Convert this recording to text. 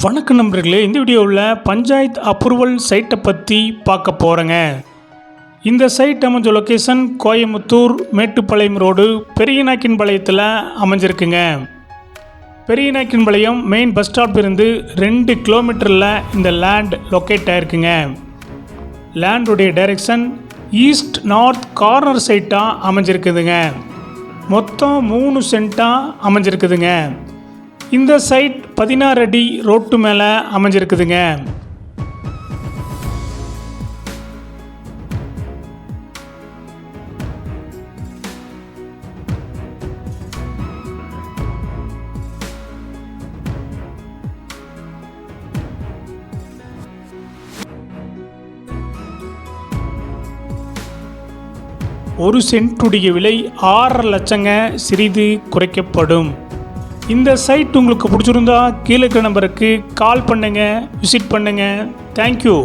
வணக்கம் நண்பர்களே இந்த வீடியோவில் பஞ்சாயத்து அப்ரூவல் சைட்டை பற்றி பார்க்க போகிறேங்க இந்த சைட் அமைஞ்ச லொக்கேஷன் கோயம்புத்தூர் மேட்டுப்பாளையம் ரோடு பெரியநாக்கின்பாளையத்தில் அமைஞ்சிருக்குங்க. பெரியநாக்கின்பாளையம் மெயின் பஸ் ஸ்டாப் இருந்து ரெண்டு கிலோமீட்டரில் இந்த லேண்ட் லொக்கேட் ஆயிருக்குங்க. லேண்டுடைய டைரெக்ஷன் ஈஸ்ட் நார்த் கார்னர் சைட்டாக அமைஞ்சிருக்குதுங்க. மொத்தம் மூணு சென்ட்டாக அமைஞ்சிருக்குதுங்க. இந்த சைட் பதினாறு அடி ரோட்டு மேலே அமைஞ்சிருக்குதுங்க. ஒரு சென்ட்டுடைய விலை ஆறரை லட்சங்க சிறிது குறைக்கப்படும். இந்த சைட் உங்களுக்கு பிடிச்சிருந்தா கீழே இருக்கிற நம்பருக்கு கால் பண்ணுங்கள் விசிட் பண்ணுங்கள் தேங்க்யூ